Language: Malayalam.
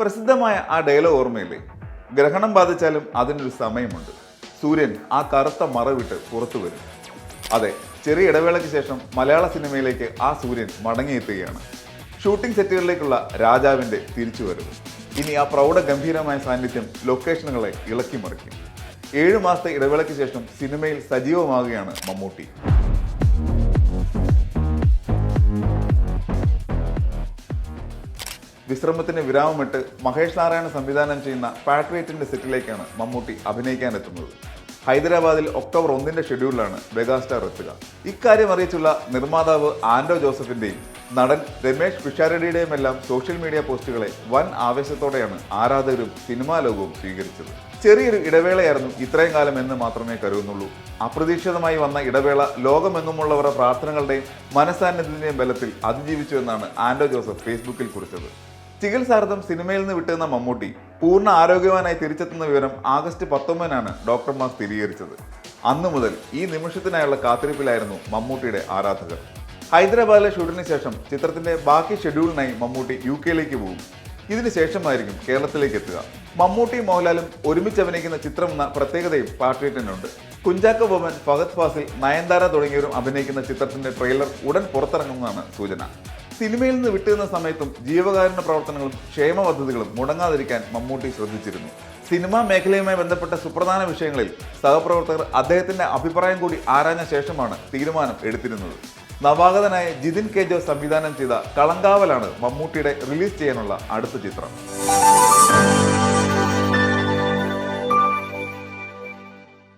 പ്രസിദ്ധമായ ആ ഡയലോഗ് ഓർമ്മയില്ലേ? ഗ്രഹണം ബാധിച്ചാലും അതിനൊരു സമയമുണ്ട്. സൂര്യൻ ആ കറുത്ത മറവിട്ട് പുറത്തു വരും. അതെ ചെറിയ ഇടവേളയ്ക്ക് ശേഷം മലയാള സിനിമയിലേക്ക് ആ സൂര്യൻ മടങ്ങിയെത്തുകയാണ്. ഷൂട്ടിംഗ് സെറ്റുകളിലേക്കുള്ള രാജാവിന്റെ തിരിച്ചുവരവ്. ഇനി ആ പ്രൗഢ ഗംഭീരമായ സാന്നിധ്യം ലൊക്കേഷനുകളെ ഇളക്കി മറിക്കും. ഏഴു മാസത്തെ ഇടവേളയ്ക്ക് ശേഷം സിനിമയിൽ സജീവമാകുകയാണ് മമ്മൂട്ടി. വിശ്രമത്തിന് വിരാമമിട്ട് മഹേഷ് നാരായണ സംവിധാനം ചെയ്യുന്ന പാട്രിയറ്റിന്റെ സെറ്റിലേക്കാണ് മമ്മൂട്ടി അഭിനയിക്കാനെത്തുന്നത്. ഹൈദരാബാദിൽ ഒക്ടോബർ ഒന്നിന്റെ ഷെഡ്യൂളിലാണ് മെഗാസ്റ്റാർ എത്തുക. ഇക്കാര്യം അറിയിച്ചുള്ള നിർമ്മാതാവ് ആൻഡോ ജോസഫിന്റെയും നടൻ രമേഷ് പിഷാരടിയുടെയും എല്ലാം സോഷ്യൽ മീഡിയ പോസ്റ്റുകളെ വൻ ആവേശത്തോടെയാണ് ആരാധകരും സിനിമാ ലോകവും സ്വീകരിച്ചത്. ചെറിയൊരു ഇടവേളയായിരുന്നു ഇത്രയും കാലം എന്ന് മാത്രമേ കരുതുന്നുള്ളൂ. അപ്രതീക്ഷിതമായി വന്ന ഇടവേള ലോകമെങ്ങുമുള്ളവരുടെ പ്രാർത്ഥനകളുടെയും മനസാന്നിധ്യത്തിന്റെയും ബലത്തിൽ അതിജീവിച്ചു എന്നാണ് ആൻഡോ ജോസഫ് ഫേസ്ബുക്കിൽ കുറിച്ചത്. ചികിത്സാർത്ഥം സിനിമയിൽ നിന്ന് വിട്ടുന്ന മമ്മൂട്ടി പൂർണ ആരോഗ്യവാനായി തിരിച്ചെത്തുന്ന വിവരം ആഗസ്റ്റ് പത്തൊമ്പതിനാണ് ഡോക്ടർമാർ സ്ഥിരീകരിച്ചത്. അന്നു മുതൽ ഈ നിമിഷത്തിനായുള്ള കാത്തിരിപ്പിലായിരുന്നു മമ്മൂട്ടിയുടെ ആരാധകർ. ഹൈദരാബാദിലെ ഷൂട്ടിന് ശേഷം ചിത്രത്തിന്റെ ബാക്കി ഷെഡ്യൂളിനായി മമ്മൂട്ടി യു കെയിലേക്ക് പോകും. ഇതിന് ശേഷമായിരിക്കും കേരളത്തിലേക്ക് എത്തുക. മമ്മൂട്ടി മോഹൻലാലും ഒരുമിച്ച് അഭിനയിക്കുന്ന ചിത്രം എന്ന പ്രത്യേകതയും പാട്രിയറ്റിനുണ്ട് കുഞ്ചാക്ക ബോമൻ ഫഹദ് ഫാസിൽ നയൻതാര തുടങ്ങിയവരും അഭിനയിക്കുന്ന ചിത്രത്തിന്റെ ട്രെയിലർ ഉടൻ പുറത്തിറങ്ങുമെന്നാണ് സൂചന. സിനിമയിൽ നിന്ന് വിട്ടുന്ന സമയത്തും ജീവകാരുണ്യ പ്രവർത്തനങ്ങളും ക്ഷേമ പദ്ധതികളും മുടങ്ങാതിരിക്കാൻ മമ്മൂട്ടി ശ്രദ്ധിച്ചിരുന്നു. സിനിമാ മേഖലയുമായി ബന്ധപ്പെട്ട സുപ്രധാന വിഷയങ്ങളിൽ സഹപ്രവർത്തകർ അദ്ദേഹത്തിന്റെ അഭിപ്രായം കൂടി ആരാഞ്ഞ ശേഷമാണ് തീരുമാനം എടുത്തിരുന്നത്. നവാഗതനായ ജിതിൻ കെ ജോ സംവിധാനം ചെയ്ത കളങ്കാവലാണ് മമ്മൂട്ടിയുടെ റിലീസ് ചെയ്യാനുള്ള അടുത്ത ചിത്രം.